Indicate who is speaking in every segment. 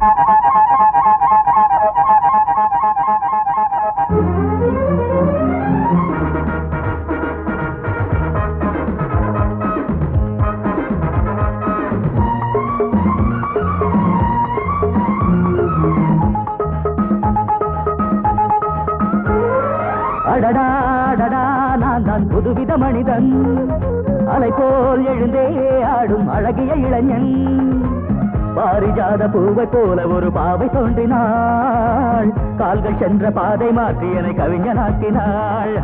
Speaker 1: அடடா நான் தான் புதுவித மனிதன். அலை போல் எழுந்தே ஆடும் அழகிய இளைஞன். பாரிஜாத பூவை போல ஒரு பாவை தோன்றினாள். கால்கள் சென்ற பாதை மாற்றி என கவிஞனாக்கினாள்.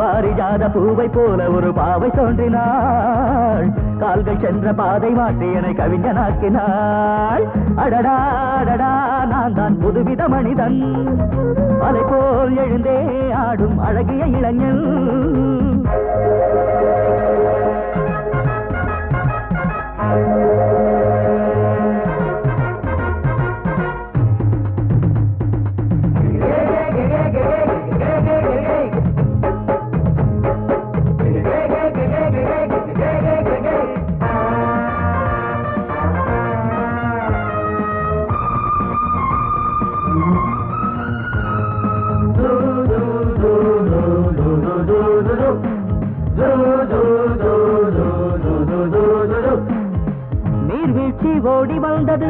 Speaker 1: பாரிஜாத பூவை போல ஒரு பாவை தோன்றினாள். கால்கள் சென்ற பாதை மாற்றி என கவிஞனாக்கினாள். அடடா அடடா நான் தான் புதுவித மனிதன். அலை போல் எழுந்தே ஆடும் அழகிய இளைஞன். நீர்வீழ்ச்சி ஓடி வந்தது.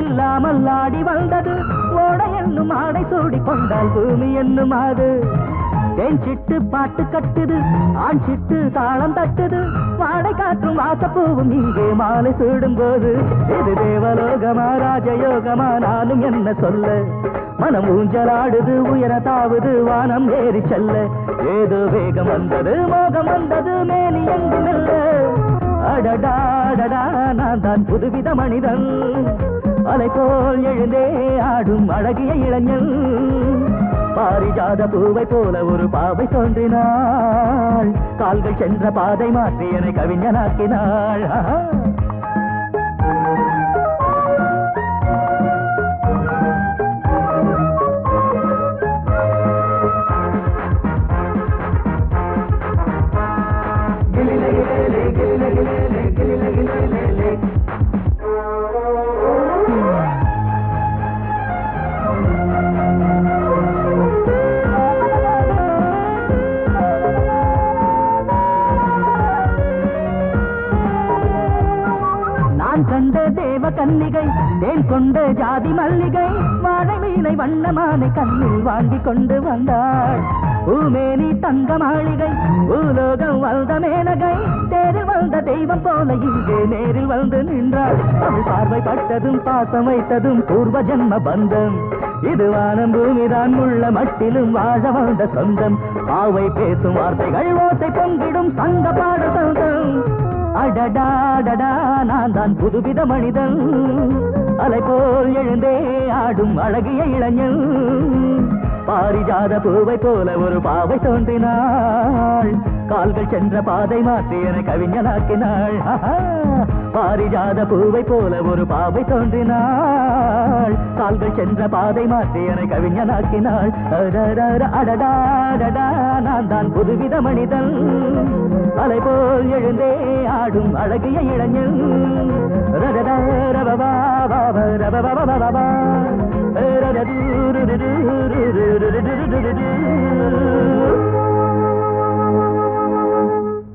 Speaker 1: இல்லாமல் ஆடி வந்தது. ஓட என்னும் ஆடை சூடி கொண்டால் பூமி என்னும் ஆடு தேன் சிட்டு பாட்டு கட்டுது. ஆண் சிட்டு தாளம் தட்டுது. வாடை காற்றும் வாசப்பூவும் இங்கே மாலை சூடும் போது இது தேவலோகமா ராஜயோகமா நானும் என்ன சொல்ல? மனம் ஊஞ்சலாடுது உயர தாவுது வானம் ஏறி செல்ல. ஏதோ வேகம் வந்தது மோகம் வந்தது மேலி எங்கும் இல்லை அடடாடடா நான் தான் புதுவித மனிதன். அலை போல் எழுந்தே ஆடும் அழகிய இளைஞன். பாரிஜாத பூவை போல ஒரு பாவை தோன்றினாள். கால்கள் சென்ற பாதை மாற்றி என்னை கவிஞனாக்கினாள். நான் கண்ட தேவ கன்னிகை தேன் கொண்ட ஜாதி மல்லிகை வாழை மீனை வண்ணமானை கண்ணில் வாங்கி கொண்டு வந்தாள். பூமேனி தங்க மாளிகை பூலோகம் வந்த மேனகை தேரில் வந்த தெய்வம் போல இங்கே நேரில் வந்து நின்றாள். அவள் பார்வை பட்டதும் பாசம் வைத்ததும் பூர்வ ஜென்ம பந்தம். இது வானம் பூமிதான் உள்ள மட்டிலும் வாழ வந்த சொந்தம். பாவை பேசும் வார்த்தைகள் ஓசை பொங்கிடும் சங்க பாட சொந்தம் அடடாடடா நான் தான் புதுவித மனிதன். அலை போல் எழுந்தே ஆடும் அழகிய இளைஞன். பாரிஜாத பூவை போல ஒரு பாவை தோன்றினாள். கால்கள் சென்ற பாதை மாற்றி என கவிஞனாக்கினாள். பாரிஜாத பூவை போல ஒரு பாவை தோன்றினாள். கால்கள் சென்ற பாதை மாற்றி என கவிஞனாக்கினாள். அடடா நான் தான் புதுவித மனிதன். அலை போல் எழுந்தே ஆடும் அழகிய இளைஞன். ரடடா, ரபபா, பாபா,